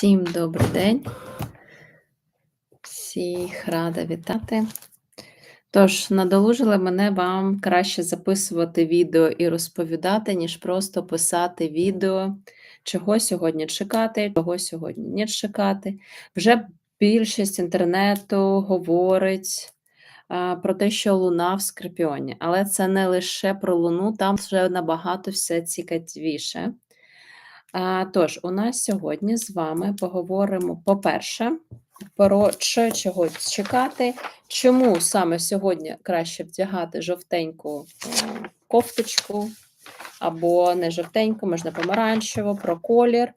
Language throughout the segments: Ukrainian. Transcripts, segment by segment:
Всім добрий день. Всіх рада вітати. Тож, надолужили мене вам краще записувати відео і розповідати, ніж просто писати відео, чого сьогодні чекати, чого сьогодні не чекати. Вже більшість інтернету говорить про те, що луна в Скорпіоні. Але це не лише про луну, там вже набагато все цікавіше. Тож, у нас сьогодні з вами поговоримо, по-перше, про що чого чекати, чому саме сьогодні краще вдягати жовтеньку кофточку, або не жовтеньку, можна помаранчево, про колір,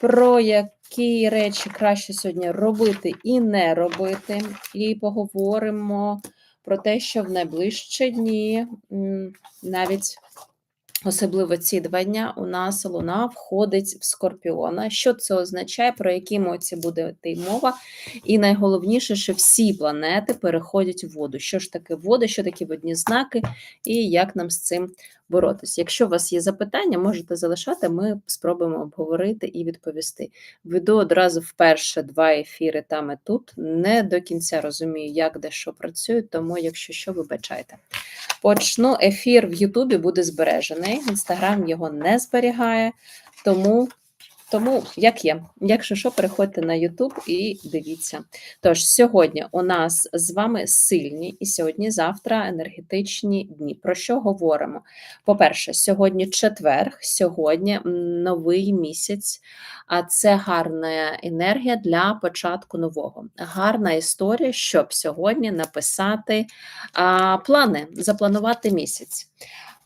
про які речі краще сьогодні робити і не робити. І поговоримо про те, що в найближчі дні навіть Особливо ці два дня у нас луна входить в скорпіона. Що це означає, про які емоції буде йти мова? І найголовніше, що всі планети переходять в воду. Що ж таке вода, що такі водні знаки, і як нам з цим боротися? Якщо у вас є запитання, можете залишати, ми спробуємо обговорити і відповісти. Веду одразу вперше два ефіри там і тут. Не до кінця розумію, як де що працює, тому, якщо що, вибачайте. Почну ефір в Ютубі буде збережений. Інстаграм його не зберігає, тому тому як є. Якщо що, переходьте на Ютуб і дивіться. Тож, сьогодні у нас з вами сильні і сьогодні-завтра енергетичні дні. Про що говоримо? По-перше, сьогодні четверг, сьогодні новий місяць, а це гарна енергія для початку нового. Гарна історія, щоб сьогодні написати а, плани, запланувати місяць.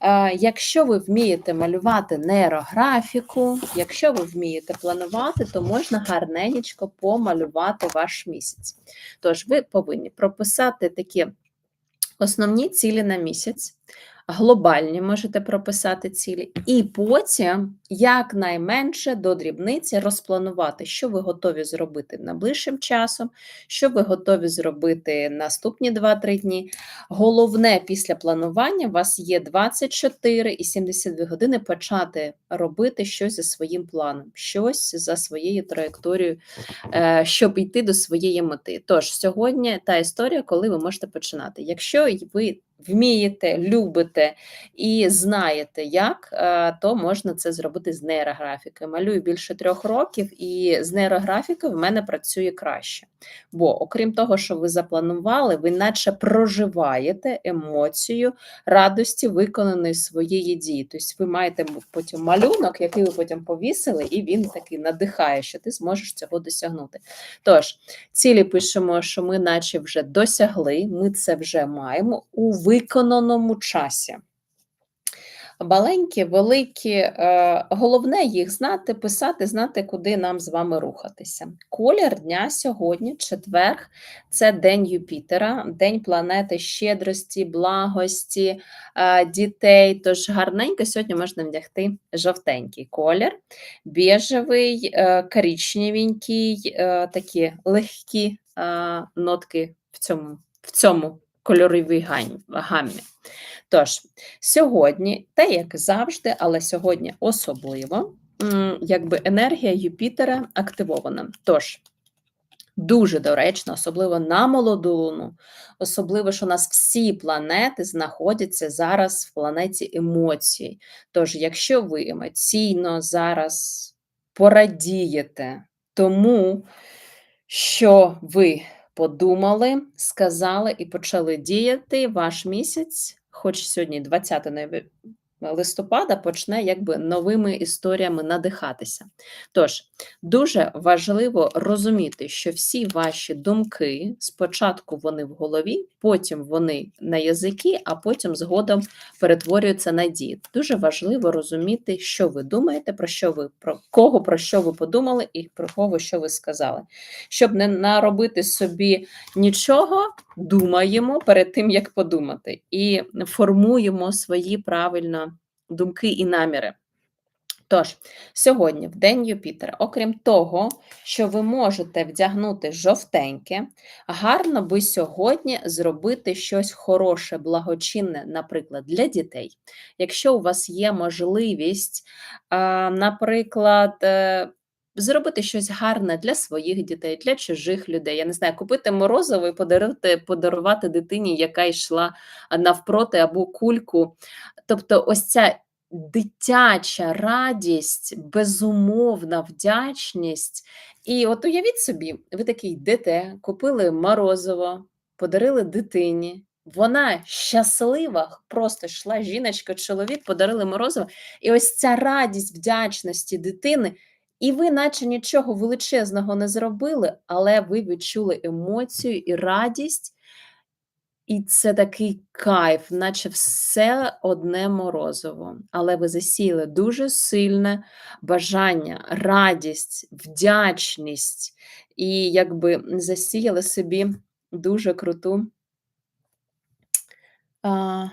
Е, якщо ви вмієте малювати нейрографіку, якщо ви вмієте планувати, то можна гарненько помалювати ваш місяць. Тож, ви повинні прописати такі основні цілі на місяць, глобальні можете прописати цілі, і потім якнайменше до дрібниці розпланувати, що ви готові зробити найближчим часом, що ви готові зробити наступні 2-3 дні. Головне, після планування у вас є 24 і 72 години почати робити щось за своїм планом, щось за своєю траєкторією, е, щоб йти до своєї мети. Тож, сьогодні та історія, коли ви можете починати. Якщо ви вмієте, любите і знаєте, як, е, то можна це зробити з нейрографіки. Малюю більше трьох років, і з нейрографікою в мене працює краще. Бо, окрім того, що ви запланували, ви наче проживаєте емоцію радості виконаної своєї дії. Тобто ви маєте потім малюнок, який ви потім повісили, і він такий надихає, що ти зможеш цього досягнути. Тож, цілі пишемо, що ми, наче вже досягли, ми це вже маємо у виконаному часі. Маленькі, великі, е, головне їх знати, писати, знати, куди нам з вами рухатися. Колір дня сьогодні, четверг, це День Юпітера, День планети щедрості, благості, е, дітей. Тож гарненько сьогодні можна вдягти жовтенький колір, біжевий, е, коричневенький, такі легкі нотки в цьому. в цьому кольоровій гаммі. Тож, сьогодні, те, як завжди, але сьогодні особливо, якби енергія Юпітера активована. Тож, дуже доречно, особливо на молоду луну, особливо, що у нас всі планети знаходяться зараз в планеті емоцій. Тож, якщо ви емоційно зараз порадієте тому, що ви подумали, сказали і почали діяти. Ваш місяць, хоч сьогодні 20 листопада почне якби новими історіями надихатися. Тож, дуже важливо розуміти, що всі ваші думки спочатку вони в голові, потім вони на язики, а потім згодом перетворюються на дії. Дуже важливо розуміти, що ви думаєте, про що ви про кого про що ви подумали, і про кого що ви сказали. Щоб не наробити собі нічого, думаємо перед тим, як подумати, і формуємо свої правильно думки і наміри. Тож, сьогодні, в День Юпітера, окрім того, що ви можете вдягнути жовтеньке, гарно би сьогодні зробити щось хороше, благочинне, наприклад, для дітей. Якщо у вас є можливість, наприклад, е, зробити щось гарне для своїх дітей, для чужих людей. Я не знаю, купити морозиво і подарувати, подарувати дитині, яка йшла навпроти або кульку. Тобто, ось ця дитяча радість, безумовна вдячність. І от уявіть собі, ви такий йдете, купили морозиво, подарили дитині. Вона щаслива, просто йшла жіночка, чоловік, подарили морозиво. І ось ця радість вдячності дитини, і ви, наче нічого величезного не зробили, але ви відчули емоцію і радість, і це такий кайф, наче все одне морозиво. Але ви засіяли дуже сильне бажання, радість, вдячність, і якби засіяли собі дуже круту. А,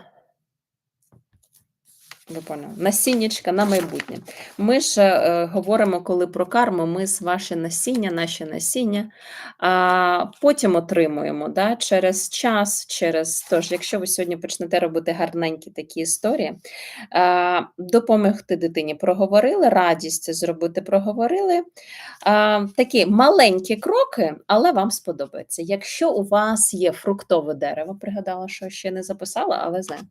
ви поняли, насіннячка на майбутнє. Ми ж е, говоримо, коли про карму, ми з ваше насіння, наші насіння, а потім отримуємо да, через час, через тож, якщо ви сьогодні почнете робити гарненькі такі історії, а, допомогти дитині проговорили, радість зробити проговорили. А, такі маленькі кроки, але вам сподобається. Якщо у вас є фруктове дерево, пригадала, що ще не записала, але знаю,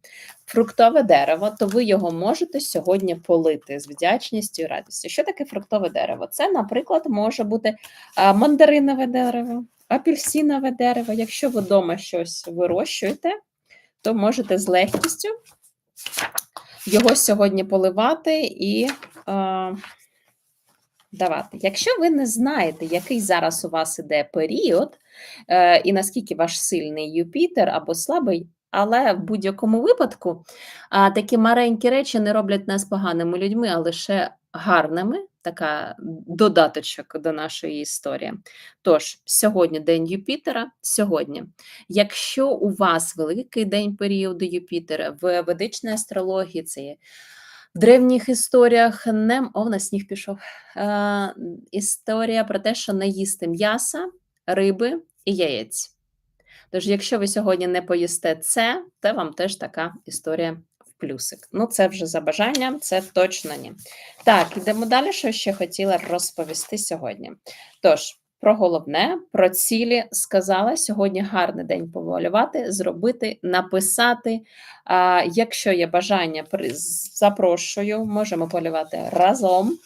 фруктове дерево, то ви його можете сьогодні полити з вдячністю і радістю. Що таке фруктове дерево? Це, наприклад, може бути мандаринове дерево, апельсинове дерево. Якщо ви вдома щось вирощуєте, то можете з легкістю його сьогодні поливати і давати. Якщо ви не знаєте, який зараз у вас іде період, е, і наскільки ваш сильний Юпітер або слабий, але в будь-якому випадку такі маленькі речі не роблять нас поганими людьми, а лише гарними. Така додаточок до нашої історії. Тож, сьогодні день Юпітера. Сьогодні, якщо у вас великий день періоду Юпітера в ведичній астрології, це є в древніх історіях не о, на сніг пішов. Е, Історія про те, що не їсти м'яса, риби і яєць. Тож, якщо ви сьогодні не поїсте це, то вам теж така історія в плюсик. Ну, це вже за бажанням, це точно ні. Так, йдемо далі, що ще хотіла розповісти сьогодні. Тож, про головне, про цілі сказала сьогодні гарний день повалювати, зробити, написати. А, Якщо є бажання, запрошую, можемо полювати разом.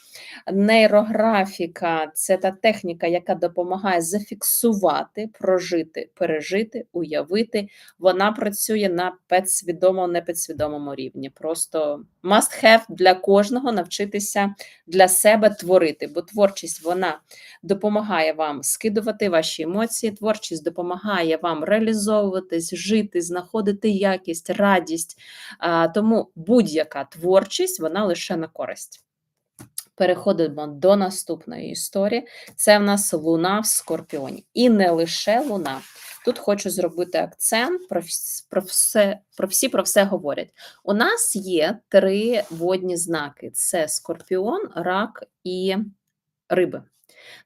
Нейрографіка це та техніка, яка допомагає зафіксувати, прожити, пережити, уявити. Вона працює на підсвідомому, непідсвідомому рівні. Просто must have для кожного навчитися для себе творити, бо творчість вона допомагає вам скидувати ваші емоції, творчість допомагає вам реалізовуватись, жити, знаходити якість, радість. Тому будь-яка творчість вона лише на користь. Переходимо до наступної історії. Це в нас луна в скорпіоні. І не лише луна. Тут хочу зробити акцент про про все, про всі про все говорять. У нас є три водні знаки: це скорпіон, рак і риби.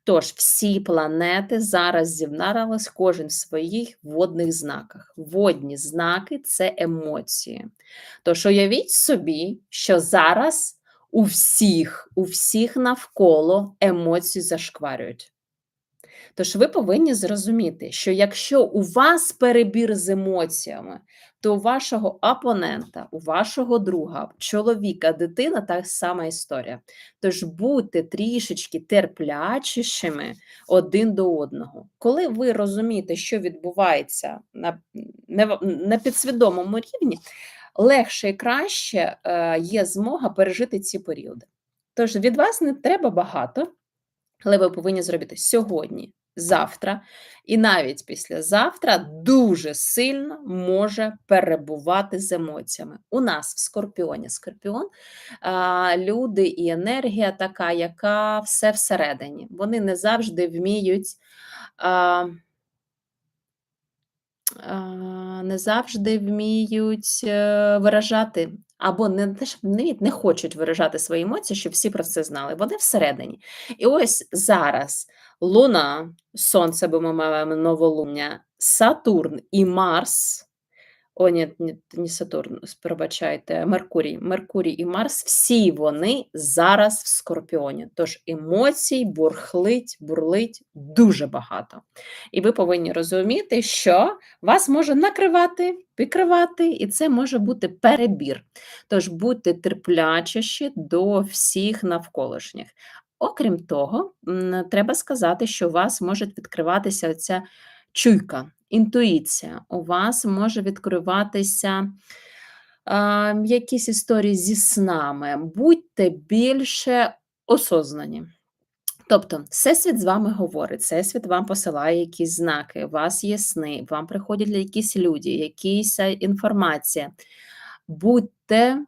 Тож, всі планети зараз зібрались кожен в своїх водних знаках. Водні знаки це емоції. Тож, уявіть собі, що зараз у всіх, у всіх навколо емоції зашкварюють. Тож ви повинні зрозуміти, що якщо у вас перебір з емоціями, то у вашого опонента, у вашого друга, чоловіка, дитина та сама історія. Тож будьте трішечки терплячішими один до одного. Коли ви розумієте, що відбувається на, на підсвідомому рівні, легше і краще е, є змога пережити ці періоди. Тож від вас не треба багато, але ви повинні зробити сьогодні, завтра, і навіть післязавтра дуже сильно може перебувати з емоціями. У нас в Скорпіоні Скорпіон люди і енергія така, яка все всередині. Вони не завжди вміють не завжди вміють е, виражати, або не навіть не хочуть виражати свої емоції, щоб всі про це знали. Вони всередині. І ось зараз Луна, Сонце, бо ми маємо новолуння, Сатурн і Марс О, ні, ні, не Сатурн, пробачайте, Меркурій. Меркурій і Марс, всі вони зараз в Скорпіоні. Тож емоцій, бурхлить, бурлить дуже багато. І ви повинні розуміти, що вас може накривати, підкривати, і це може бути перебір. Тож будьте терплячіші до всіх навколишніх. Окрім того, треба сказати, що у вас може відкриватися оця чуйка, інтуїція. У вас може відкриватися а, якісь історії зі снами. Будьте більше осознані. Тобто, Всесвіт з вами говорить, Всесвіт вам посилає якісь знаки, у вас є сни, вам приходять якісь люди, якісь е, інформація. Будьте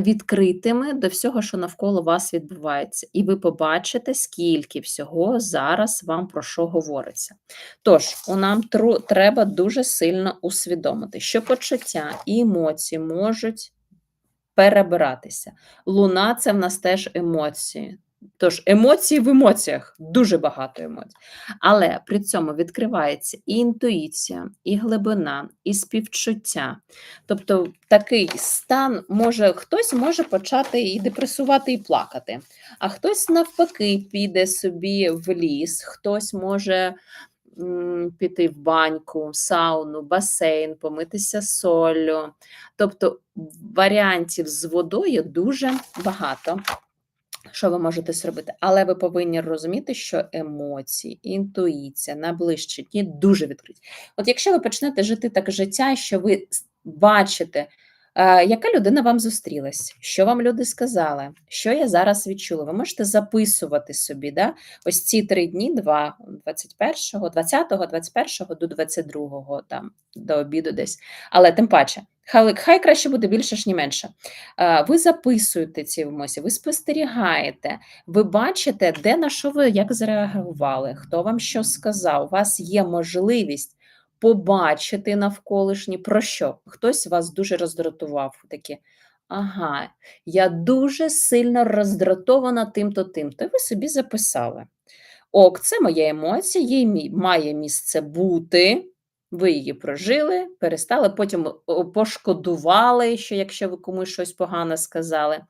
відкритими до всього, що навколо вас відбувається, і ви побачите, скільки всього зараз вам про що говориться. Тож, у нам треба дуже сильно усвідомити, що почуття і емоції можуть перебиратися. Луна це в нас теж емоції. Тож емоції в емоціях, дуже багато емоцій. Але при цьому відкривається і інтуїція, і глибина, і співчуття. Тобто такий стан може хтось може почати і депресувати, і плакати, а хтось навпаки піде собі в ліс, хтось може м, піти в баньку, сауну, басейн, помитися солью. Тобто варіантів з водою дуже багато. Що ви можете зробити? Але ви повинні розуміти, що емоції, інтуїція, найближчі дні дуже відкриті. От якщо ви почнете жити так життя, що ви бачите, яка людина вам зустрілась, що вам люди сказали, що я зараз відчула, ви можете записувати собі да? ось ці три дні: два, 21, 20, 21 до 22, там, до обіду десь. Але тим паче, хай, хай краще буде більше, ж ні менше. Е, Ви записуєте ці емоції, ви спостерігаєте, ви бачите, де на що ви як зреагували, хто вам що сказав. У вас є можливість побачити навколишні про що. Хтось вас дуже роздратував. Такі. Ага, я дуже сильно роздратована тим-то, тим-то. Ви собі записали. Ок, це моя емоція, їй має місце бути. Ви її прожили, перестали, потім пошкодували, що якщо ви комусь щось погане сказали,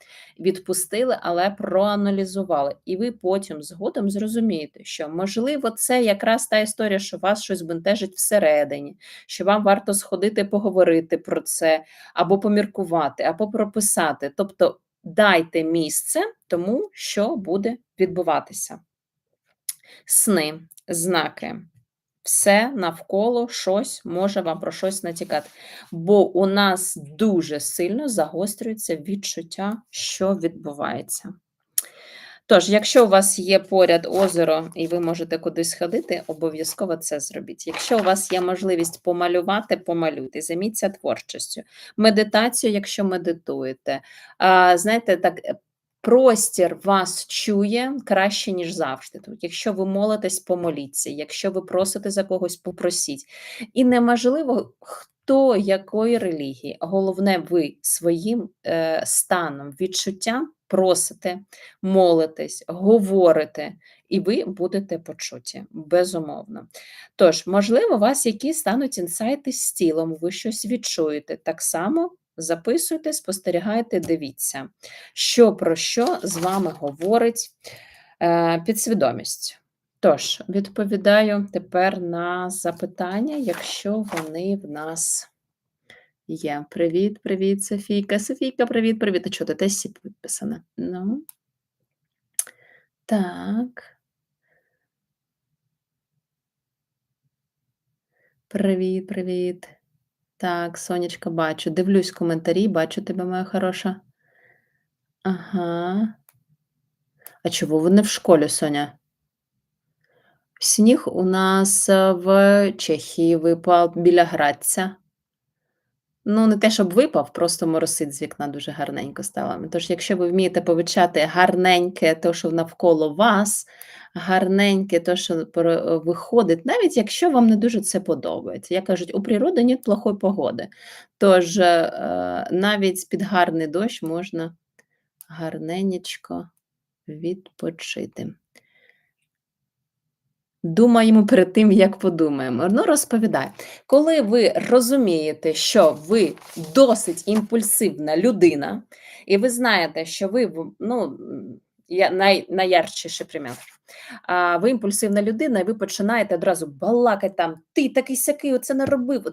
відпустили, але проаналізували. І ви потім згодом зрозумієте, що можливо це якраз та історія, що вас щось бентежить всередині, що вам варто сходити поговорити про це, або поміркувати, або прописати. Тобто дайте місце тому, що буде відбуватися сни, знаки. Все навколо щось може вам про щось натякати. Бо у нас дуже сильно загострюється відчуття, що відбувається. Тож, якщо у вас є поряд озеро і ви можете кудись ходити, обов'язково це зробіть. Якщо у вас є можливість помалювати, помалюйте, займіться творчістю. Медитацію, якщо медитуєте. А, знаєте, так, простір вас чує краще, ніж завжди. Тобто, якщо ви молитесь, помоліться, якщо ви просите за когось, попросіть. І неможливо, хто якої релігії, головне, ви своїм е, станом, відчуттям просите, молитесь, говорите, і ви будете почуті, безумовно. Тож, можливо, у вас якісь стануть інсайти з тілом, ви щось відчуєте. Так само записуйте, спостерігайте, дивіться, що про що з вами говорить е, підсвідомість. Тож, відповідаю тепер на запитання, якщо вони в нас є. Привіт, привіт, Софійка. Софійка, привіт, привіт. А чого ти теж сі підписана? Ну. Так. Привіт, привіт. Так, Сонечка, бачу. Дивлюсь коментарі, бачу тебе, моя хороша. Ага. А чого ви не в школі, Соня? Сніг у нас е, в Чехії випав біля Градця. Ну, не те, щоб випав, просто моросить з вікна дуже гарненько стало. Тож, якщо ви вмієте помічати гарненьке, то, що навколо вас, гарненьке, то, що е, виходить, навіть якщо вам не дуже це подобається. Як кажуть, у природи нет плохої погоди. Тож, е, е, навіть під гарний дощ можна гарненечко відпочити. Думаємо перед тим, як подумаємо. Ну, розповідай, коли ви розумієте, що ви досить імпульсивна людина, і ви знаєте, що ви ну, я най, найярчіший примір. А, Ви імпульсивна людина, і ви починаєте одразу балакати там, ти такий сякий, оце не робив.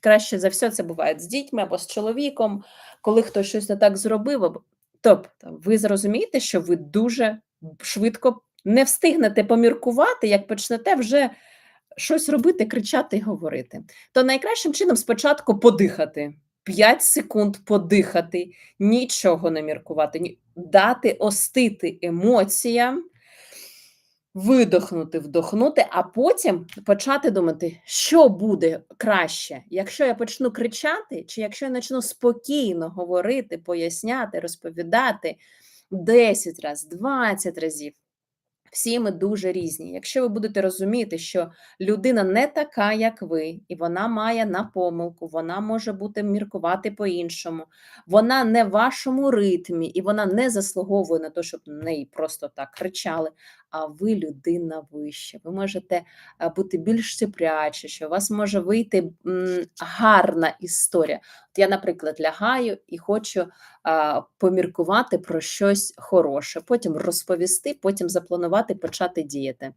Краще за все це буває з дітьми або з чоловіком, коли хтось щось не так зробив. Тобто, ви зрозумієте, що ви дуже швидко не встигнете поміркувати, як почнете вже щось робити, кричати і говорити. То найкращим чином спочатку подихати. 5 секунд подихати, нічого не міркувати, дати остити емоціям, видохнути, вдохнути, а потім почати думати, що буде краще, якщо я почну кричати, чи якщо я почну спокійно говорити, поясняти, розповідати 10 разів, 20 разів. Всі ми дуже різні. Якщо ви будете розуміти, що людина не така, як ви, і вона має на помилку, вона може бути міркувати по-іншому, вона не в вашому ритмі, і вона не заслуговує на те, щоб на неї просто так кричали. А ви людина вища. Ви можете е, бути більш цеплячі, що у вас може вийти гарна історія. От я, наприклад, лягаю і хочу поміркувати про щось хороше, потім розповісти, потім запланувати, почати діяти.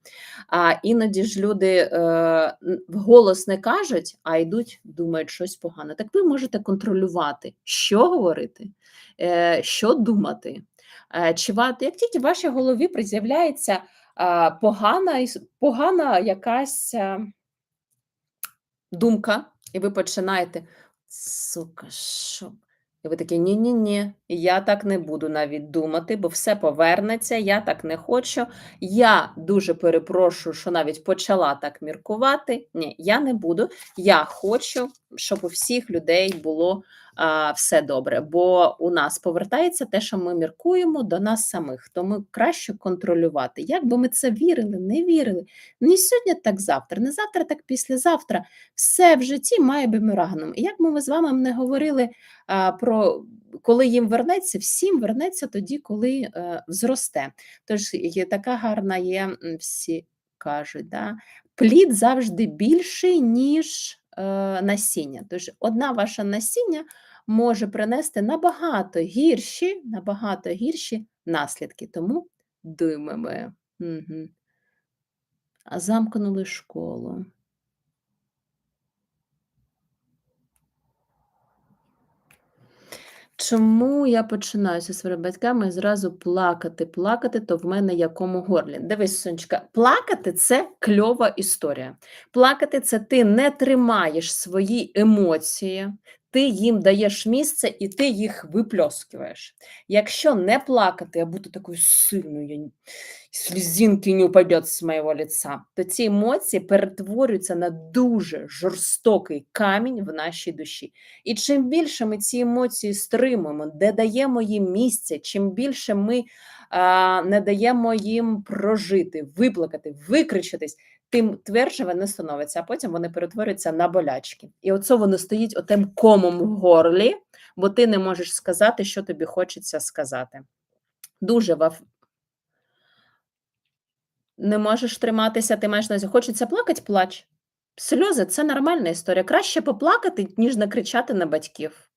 А іноді ж люди е, вголос не кажуть, а йдуть, думають щось погане. Так ви можете контролювати, що говорити, е, що думати. Е, чи як тільки в вашій голові з'являється погана погана якась е, думка, і ви починаєте сука, що? І ви такі, ні-ні-ні, я так не буду навіть думати, бо все повернеться, я так не хочу. Я дуже перепрошую, що навіть почала так міркувати. Ні, я не буду. Я хочу, щоб у всіх людей було все добре. Бо у нас повертається те, що ми міркуємо до нас самих, тому краще контролювати. Як би ми це вірили, не вірили. Не сьогодні, так завтра, не завтра, так післязавтра. Все в житті має бумерангом. І як би ми з вами не говорили а, про коли їм вернеться, всім вернеться тоді, коли е, зросте. Тож є така гарна є, всі кажуть, да? плід завжди більший, ніж насіння. Тож одна ваша насіння може принести набагато гірші, набагато гірші наслідки. Тому думаємо. Угу. Замкнули школу. Чому я починаю зі своїми батьками зразу плакати, плакати, то в мене якому горлі. Дивись, сонечка, плакати це кльова історія. Плакати це ти не тримаєш свої емоції, ти їм даєш місце і ти їх випльоскуєш. Якщо не плакати, а бути такою сильною, слізинки не упадет з моєго лица, то ці емоції перетворюються на дуже жорстокий камінь в нашій душі. І чим більше ми ці емоції стримуємо, де даємо їм місце, чим більше ми а, не даємо їм прожити, виплакати, викричатись, тим тверже вони становляться, а потім вони перетворюються на болячки. І оце воно стоїть отим комом в горлі, бо ти не можеш сказати, що тобі хочеться сказати. Дуже вав... не можеш триматися, ти маєш на хочеться плакати, плач. Сльози це нормальна історія. Краще поплакати, ніж накричати на батьків.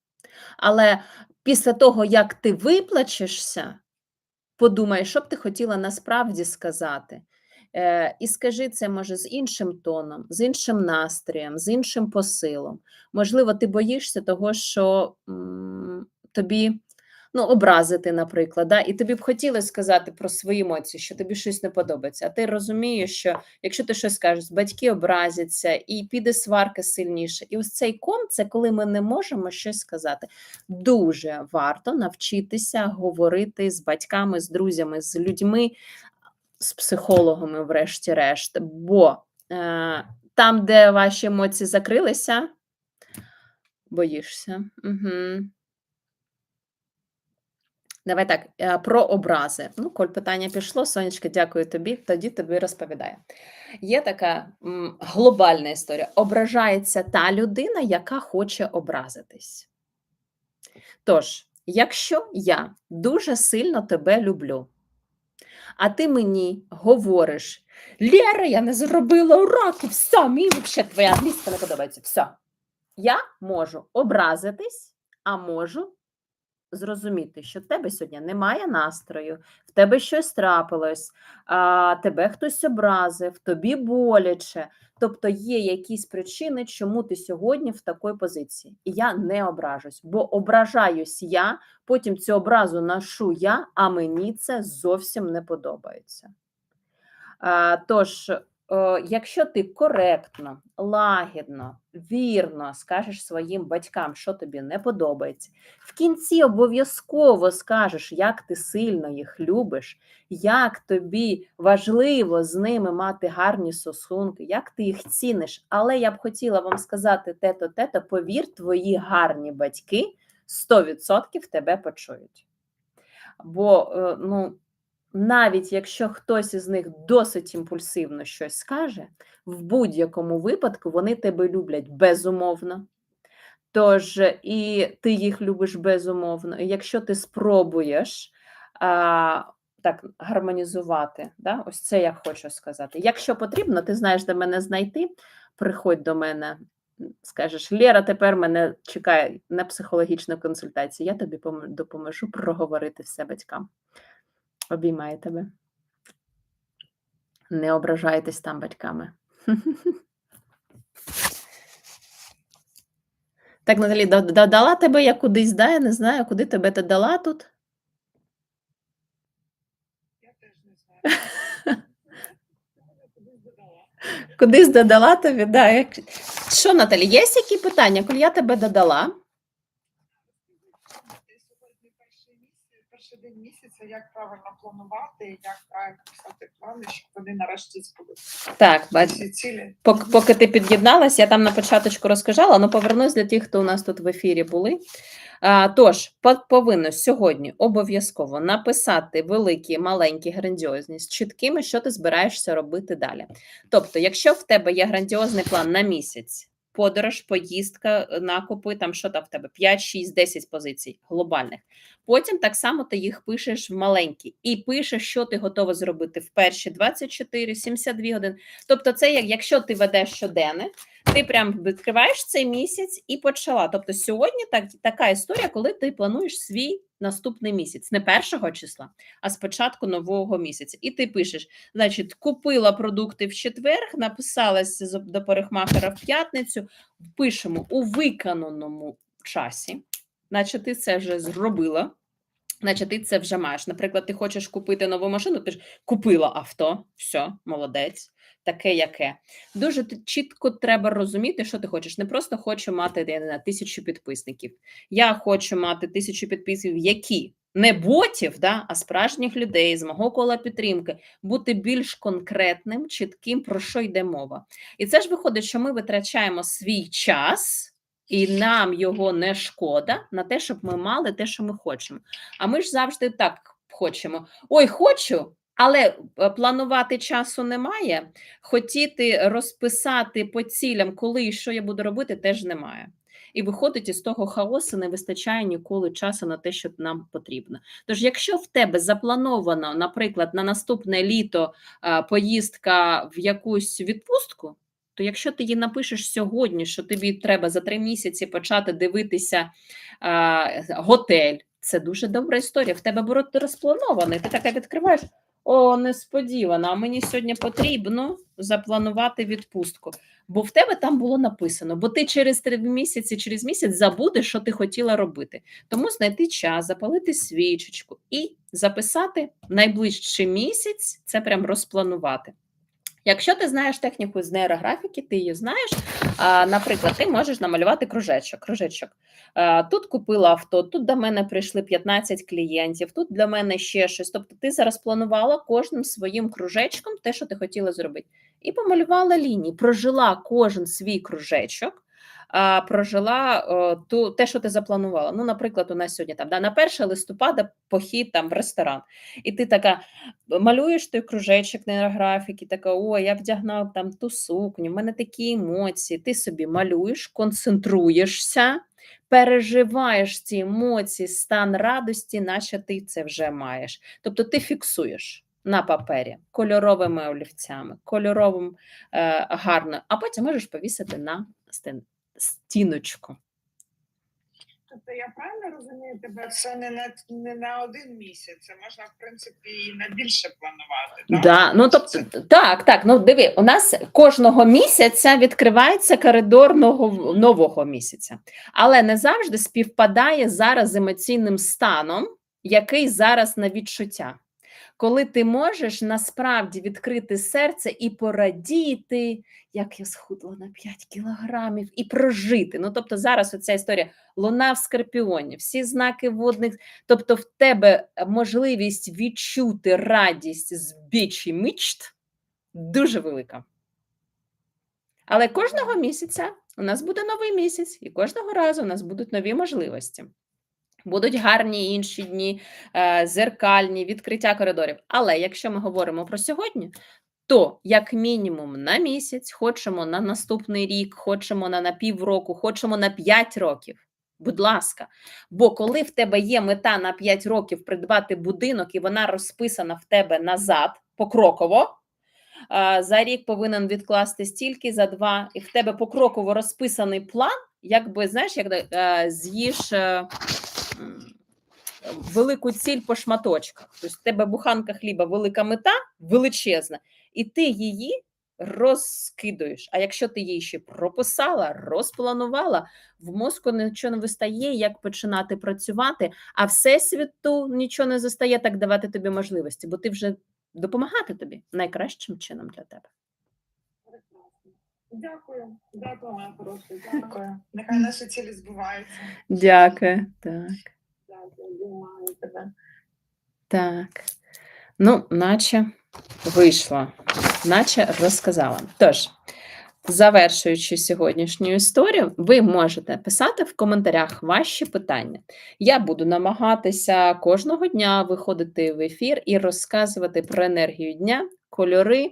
Але після того, як ти виплачешся, подумай, що б ти хотіла насправді сказати. Е, І скажи це, може, з іншим тоном, з іншим настроєм, з іншим посилом. Можливо, ти боїшся того, що тобі ну, образити, наприклад, да? і тобі б хотілося сказати про свої емоції, що тобі щось не подобається. А ти розумієш, що якщо ти щось скажеш, батьки образяться, і піде сварка сильніше. І ось цей ком це коли ми не можемо щось сказати. Дуже варто навчитися говорити з батьками, з друзями, з людьми з психологами, врешті-решт, бо е, там, де ваші емоції закрилися, боїшся. Угу. Давай так, е, про образи. Ну, коль питання пішло, Сонечка, дякую тобі, тоді тобі розповідає. Є така м, глобальна історія. Ображається та людина, яка хоче образитись. Тож, якщо я дуже сильно тебе люблю, А ти мені говориш: Лєра, я не зробила уроки, все, мені взагалі твоя англійська не подобається. Все. Я можу образитись, а можу зрозуміти, що в тебе сьогодні немає настрою, в тебе щось трапилось, а, тебе хтось образив, тобі боляче. Тобто є якісь причини, чому ти сьогодні в такій позиції. І я не ображусь, бо ображаюсь я, потім цю образу ношу я, а мені це зовсім не подобається. А, Тож, якщо ти коректно, лагідно, вірно скажеш своїм батькам, що тобі не подобається, в кінці обов'язково скажеш, як ти сильно їх любиш, як тобі важливо з ними мати гарні стосунки, як ти їх ціниш. Але я б хотіла вам сказати те-то, те-то, повір, твої гарні батьки 100% тебе почують. Бо, е, ну, навіть якщо хтось із них досить імпульсивно щось скаже, в будь-якому випадку вони тебе люблять безумовно. Тож і ти їх любиш безумовно. І якщо ти спробуєш а, так гармонізувати, да, ось це я хочу сказати. Якщо потрібно, ти знаєш, де мене знайти, приходь до мене, скажеш, Лєра, тепер мене чекає на психологічну консультацію. Я тобі пом- допоможу проговорити все батькам. Обіймаю тебе. Не ображайтесь там батьками. Так, Наталі, да- да- дала тебе я кудись, да? Я не знаю, куди тебе ти дала тут. Я теж не знаю. Додала. Кудись додала тобі, да. Що, Наталі, є які питання, коли я тебе додала? Ти сьогодні перший місяць, перший день місяця, як правильно планувати, як правильно писати плани, щоб вони нарешті збулися. Так, бач, Всі цілі. Поки, поки ти під'єдналась, я там на початочку розказала, але повернусь для тих, хто у нас тут в ефірі були. А, тож, повинно сьогодні обов'язково написати великі, маленькі, грандіозні з чіткими, що ти збираєшся робити далі. Тобто, якщо в тебе є грандіозний план на місяць, подорож, поїздка, накопи накупи, там що там в тебе 5, 6, 10 позицій глобальних. Потім так само ти їх пишеш в маленькі і пишеш, що ти готова зробити в перші 24, 72 години. Тобто, це як якщо ти ведеш щоденне, ти прям відкриваєш цей місяць і почала. Тобто, сьогодні так, така історія, коли ти плануєш свій наступний місяць, не першого числа, а з початку нового місяця. І ти пишеш: значить, купила продукти в четвер, написалася до парикмахера в п'ятницю. Пишемо у виконаному часі, наче ти це вже зробила. Значить, ти це вже маєш. Наприклад, ти хочеш купити нову машину, ти ж купила авто, все, молодець, таке яке. Дуже чітко треба розуміти, що ти хочеш. Не просто хочу мати я не знаю, тисячу підписників. Я хочу мати тисячу підписників, які не ботів, да, а справжніх людей з мого кола підтримки, бути більш конкретним, чітким, про що йде мова. І це ж виходить, що ми витрачаємо свій час. І нам його не шкода на те, щоб ми мали те, що ми хочемо. А ми ж завжди так хочемо: ой, хочу, але е, планувати часу немає. Хотіти розписати по цілям, коли і що я буду робити, теж немає. І виходить із того хаосу, не вистачає ніколи часу на те, що нам потрібно. Тож, якщо в тебе заплановано, наприклад, на наступне літо е, поїздка в якусь відпустку, то якщо ти її напишеш сьогодні, що тобі треба за три місяці почати дивитися е, готель, це дуже добра історія. В тебе буде розпланований. Ти така відкриваєш. О, несподівано. А мені сьогодні потрібно запланувати відпустку. Бо в тебе там було написано, бо ти через три місяці, через місяць забудеш, що ти хотіла робити. Тому знайти час, запалити свічечку і записати найближчий місяць, це прям розпланувати. Якщо ти знаєш техніку з нейрографіки, ти її знаєш. А, наприклад, ти можеш намалювати кружечок. кружечок. Тут купила авто, тут до мене прийшли 15 клієнтів, тут для мене ще щось. Тобто, ти зараз планувала кожним своїм кружечком те, що ти хотіла зробити, і помалювала лінії, прожила кожен свій кружечок. А, прожила о, ту, те, що ти запланувала. Ну, наприклад, у нас сьогодні там да, на 1 листопада похід там в ресторан, і ти така малюєш той кружечок нейрографіки, така о, я вдягнав там ту сукню, в мене такі емоції. Ти собі малюєш, концентруєшся переживаєш ці емоції, стан радості, наче ти це вже маєш. Тобто ти фіксуєш на папері кольоровими олівцями, кольоровим е, гарно, а потім можеш повісити на стін, стіночку. Тобто я правильно розумію тебе, це не на не на один місяць, це можна в принципі і на більше планувати. Так? Да, ну тобто, так, так. Ну диви, у нас кожного місяця відкривається коридор нового, нового місяця, але не завжди співпадає зараз з емоційним станом, який зараз на відчуття. Коли ти можеш насправді відкрити серце і порадіти, як я схудла на 5 кілограмів, і прожити. Ну тобто, зараз оця історія луна в скорпіоні, всі знаки водних, тобто в тебе можливість відчути радість з бічі мічт дуже велика. Але кожного місяця у нас буде новий місяць, і кожного разу у нас будуть нові можливості. Будуть гарні інші дні, е, зеркальні, відкриття коридорів. Але якщо ми говоримо про сьогодні, то як мінімум на місяць, хочемо на наступний рік, хочемо на, на півроку, хочемо на 5 років. Будь ласка, бо коли в тебе є мета на 5 років придбати будинок, і вона розписана в тебе назад покроково, а, за рік повинен відкласти стільки, за два, і в тебе покроково розписаний план, якби знаєш, як е, е, м, велику ціль по шматочках. Тобто в тебе буханка хліба, велика мета, величезна, і ти її розкидуєш. А якщо ти її ще прописала, розпланувала, в мозку нічого не вистає, як починати працювати, а всесвіту нічого не застає так давати тобі можливості, бо ти вже допомагати тобі найкращим чином для тебе. Дякую, дякую, моя хороша. Дякую. Нехай наші цілі збуваються. Дякую. Так. Дякую, думаю тебе. Так. Ну, наче вийшло, наче розказала. Тож, завершуючи сьогоднішню історію, ви можете писати в коментарях ваші питання. Я буду намагатися кожного дня виходити в ефір і розказувати про енергію дня, кольори,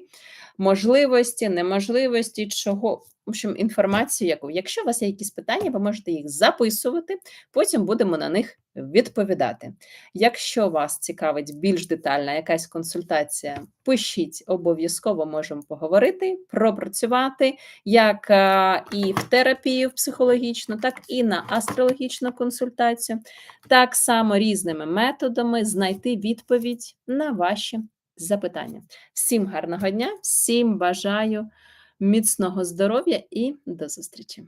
можливості, неможливості, чого. В общем, інформацію, яку. Якщо у вас є якісь питання, ви можете їх записувати, потім будемо на них відповідати. Якщо вас цікавить більш детальна якась консультація, пишіть, обов'язково можемо поговорити, пропрацювати як е, і в терапію психологічну, так і на астрологічну консультацію, так само різними методами знайти відповідь на ваші запитання. Всім гарного дня, всім бажаю міцного здоров'я і до зустрічі!